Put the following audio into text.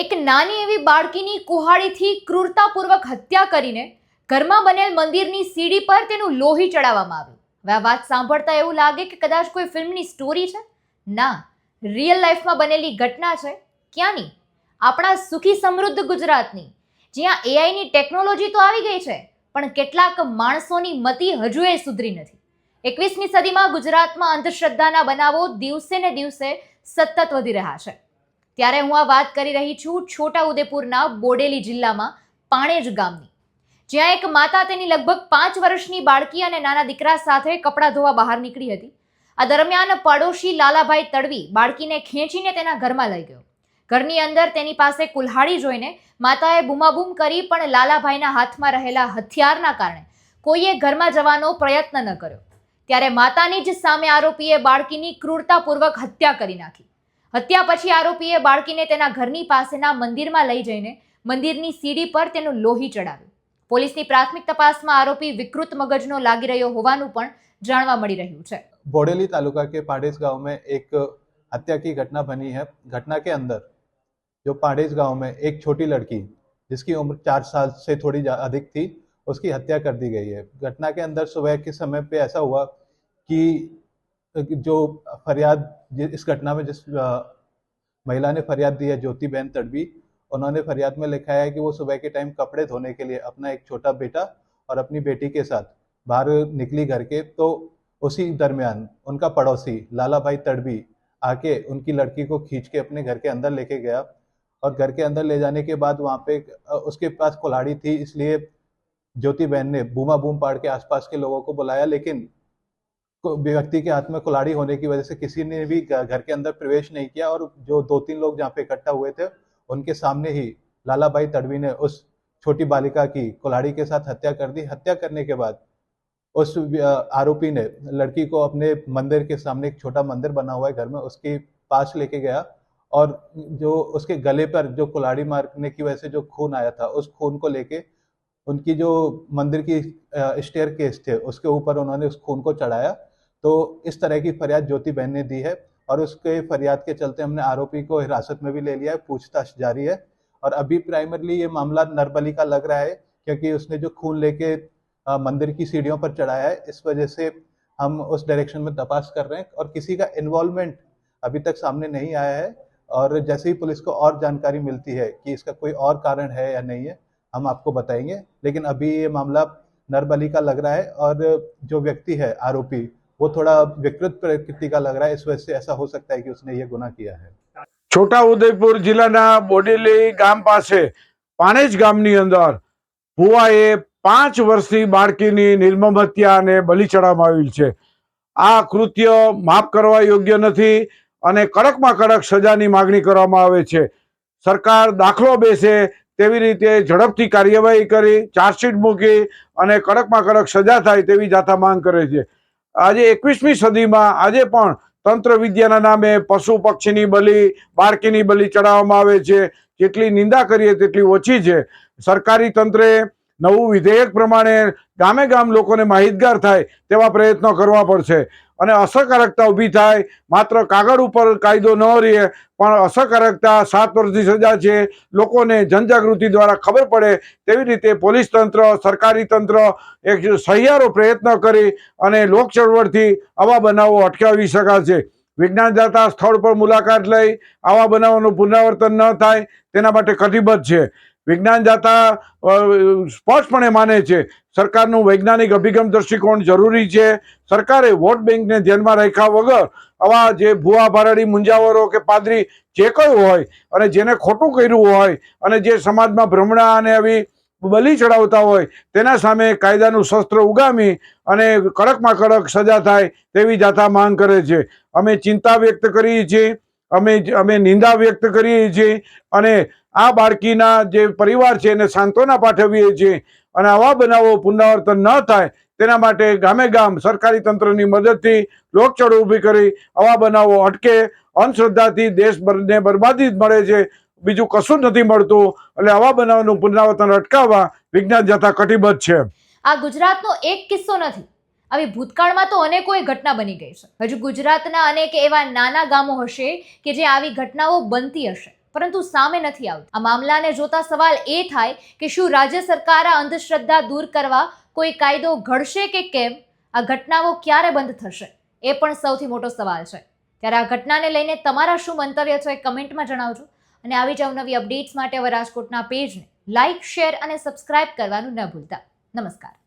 એક નાની એવી બાળકીની કુહાડીથી ક્રૂરતાપૂર્વક હત્યા કરીને ઘરમાં બનેલ મંદિરની સીડી પર તેનું લોહી ચડાવવામાં આવ્યું. હવે આ વાત સાંભળતા એવું લાગે કે કદાચ કોઈ ફિલ્મની સ્ટોરી છે? ના, રિયલ લાઈફમાં બનેલી ઘટના છે. ક્યાંની? આપણા સુખી સમૃદ્ધ ગુજરાતની. જ્યાં એઆઈની ટેકનોલોજી તો આવી ગઈ છે, પણ કેટલાક માણસોની મતિ હજુ એ સુધરી નથી. એકવીસમી સદીમાં ગુજરાતમાં અંધશ્રદ્ધાના બનાવો દિવસે ને દિવસે સતત વધી રહ્યા છે. ત્યારે હું આ વાત કરી રહી છું છોટા ઉદેપુરના બોડેલી જિલ્લામાં, પાણેજ ગામની. જ્યાં એક માતા તેની લગભગ પાંચ વર્ષની બાળકી અને નાના દીકરા સાથે કપડાં ધોવા બહાર નીકળી હતી. આ દરમિયાન પડોશી લાલાભાઈ તડવી બાળકીને ખેંચીને તેના ઘરમાં લઈ ગયો. ઘરની અંદર તેની પાસે કુલ્હાડી જોઈને માતાએ બૂમાબૂમ કરી પણ લાલાભાઈના હાથમાં રહેલા હથિયારના કારણે કોઈએ ઘરમાં જવાનો પ્રયત્ન ન કર્યો. ત્યારે માતાની જ સામે આરોપીએ બાળકીની ક્રૂરતાપૂર્વક હત્યા કરી નાખી. હત્યા પછી આરોપીએ બાળકીને તેના ઘરની પાસેના મંદિરમાં લઈ જઈને મંદિરની સીડી પર તેનું લોહી ચડાવ્યું પોલીસની પ્રાથમિક તપાસમાં આરોપી વિકૃત મગજનો લાગી રહ્યો હોવાનું પણ જાણવા મળી રહ્યું છે बोडेली तालुका के पाडेज गांव में एक हत्या की घटना बनी है घटना के अंदर जो पाडेज गांव में एक छोटी लड़की जिसकी उम्र चार साल से थोड़ी ज्या- अधिक थी उसकी हत्या कर दी गई है घटना के अंदर सुबह के समय पे ऐसा हुआ कि जो फरियाद इस घटना में जिस महिला ने फरियाद दी है, ज्योति बहन तड़बी उन्होंने फरियाद में लिखा है कि वो सुबह के टाइम कपड़े धोने के लिए अपना एक छोटा बेटा और अपनी बेटी के साथ बाहर निकली घर के तो उसी दरमियान उनका पड़ोसी लाला भाई तड़बी आके उनकी लड़की को खींच के अपने घर के अंदर लेके गया और घर के अंदर ले जाने के बाद वहाँ पे उसके पास कुल्हाड़ी थी, इसलिए ज्योति बहन ने बूमा बूम पाड़ के आसपास के लोगों को बुलाया, लेकिन व्यक्ति के हाथ में कुलाड़ी होने की वजह से किसी ने भी घर के अंदर प्रवेश नहीं किया और जो दो तीन लोग जहाँ पे इकट्ठा हुए थे, उनके सामने ही लाला भाई तड़वी ने उस छोटी बालिका की कुल्हाड़ी के साथ हत्या कर दी। हत्या करने के बाद उस आरोपी ने लड़की को अपने मंदिर के सामने एक छोटा मंदिर बना हुआ है घर में, उसके पास लेके गया और जो उसके गले पर जो कुलाड़ी मारने की वजह से जो खून आया था, उस खून को लेके उनकी जो मंदिर की स्टेयर केस थे, उसके ऊपर उन्होंने उस खून को चढ़ाया तो इस तरह की फरियाद ज्योति बहन ने दी है और उसके फरियाद के चलते हमने आरोपी को हिरासत में भी ले लिया है, पूछताछ जारी है। और अभी प्राइमरली ये मामला नरबली का लग रहा है क्योंकि उसने जो खून लेके मंदिर की सीढ़ियों पर चढ़ाया है, इस वजह से हम उस डायरेक्शन में तपास कर रहे हैं और किसी का इन्वॉल्वमेंट अभी तक सामने नहीं आया है। और जैसे ही पुलिस को और जानकारी मिलती है कि इसका कोई और कारण है या नहीं है, हम आपको बताएँगे। लेकिन अभी ये मामला नरबली का लग रहा है और जो व्यक्ति है आरोपी वो थोड़ा विकृत प्रकृति का लग रहा है इस वजह से ऐसा हो सकता है कि उसने ये गुनाह किया है છોટા ઉદયપુર જિલ્લાના બોડેલી ગામ પાસે પાણેજ ગામની અંદર ભુવાએ પાંચ વર્ષની બાળકીની નિર્મમ હત્યા અને બલિ ચડાવવામાં આવેલ છે આ કૃત્ય માફ કરવા યોગ્ય નથી અને કડકમાં કડક સજાની માગણી કરવામાં આવે છે સરકાર દાખલો બેસે તેવી રીતે ઝડપથી કાર્યવાહી કરી ચાર્જશીટ મૂકી અને કડકમાં કડક સજા થાય તેવી જાથા માંગ કરે છે આજે એકવીસમી સદીમાં આજે પણ તંત્ર વિદ્યાના નામે પશુ પક્ષીની બલિ, બાળકીની બલિ ચડાવવામાં આવે છે. જેટલી નિંદા કરીએ તેટલી ઓછી છે. સરકારી તંત્રે નવું વિધેયક પ્રમાણે ગામે ગામ લોકોને માહિતગાર થાય તેવા પ્રયત્નો કરવા પડશે. અને અસરકારકતા ઊભી થાય. માત્ર કાગળ ઉપર કાયદો ન રહે, પણ અસરકારકતા સાત વર્ષની સજા છે. લોકોને જનજાગૃતિ દ્વારા ખબર પડે તેવી રીતે પોલીસ તંત્ર, સરકારી તંત્ર એક સહિયારો પ્રયત્ન કરી અને લોક ચળવળથી આવા બનાવો અટકાવી શકાશે. વિજ્ઞાન દાતા સ્થળ પર મુલાકાત લઈ આવા બનાવોનું પુનરાવર્તન ન થાય, તેના માટે કટિબદ્ધ છે. વિજ્ઞાન દાતા સ્પષ્ટપણે માને છે, સરકારનું વૈજ્ઞાનિક અભિગમ દૃષ્ટિકોણ જરૂરી છે. સરકારે વોટ બેંકને ધ્યાનમાં રાખ્યા વગર આવા જે ભુવા ભરાડી મુંજાવરો કે પાદરી જે કંઈ હોય અને જેને ખોટું કર્યું હોય અને જે સમાજમાં ભ્રમણા અને આવી બલી ચડાવતા હોય તેના સામે કાયદાનું શસ્ત્ર ઉગામી અને કડકમાં કડક સજા થાય તેવી જાથા માંગ કરે છે. અમે ચિંતા વ્યક્ત કરીએ છીએ, અમે અમે નિંદા વ્યક્ત કરીએ છીએ અને આ બાળકીના જે પરિવાર છે એને સાંત્વના પાઠવીએ છીએ અને આવા બનાવો પુનરાવર્તન ન થાય તેના માટે ગામે ગામ સરકારી તંત્રની મદદથી લોકચળો ઊભી કરી આવા બનાવો અટકે, અંધશ્રદ્ધાથી દેશને બરબાદી જ મળે છે, બીજું કશું જ નથી મળતું એટલે આવા બનાવનું પુનરાવર્તન અટકાવવા વિજ્ઞાન જથા કટિબદ્ધ છે. આ ગુજરાતનો એક કિસ્સો નથી. આવી ભૂતકાળમાં તો અનેકોય ઘટના બની ગઈ છે. હજુ ગુજરાતના અનેક એવા નાના ગામો હશે કે જે આવી ઘટનાઓ બનતી હશે. પરંતુ સામે નથી આવતી. આ મામલાને જોતા સવાલ એ થાય કે શું રાજ્ય સરકાર આ અંધશ્રદ્ધા દૂર કરવા કોઈ કાયદો ઘડશે કે કેમ? આ ઘટનાઓ ક્યારે બંધ થશે? એ પણ સૌથી મોટો સવાલ છે. ત્યારે આ ઘટનાને લઈને તમારા શું મંતવ્ય છે કમેન્ટમાં જણાવજો. અને આવી જ અવનવી અપડેટ્સ માટે હવે રાજકોટના પેજને લાઇક શેર અને સબસ્ક્રાઇબ કરવાનું ન ભૂલતા. નમસ્કાર.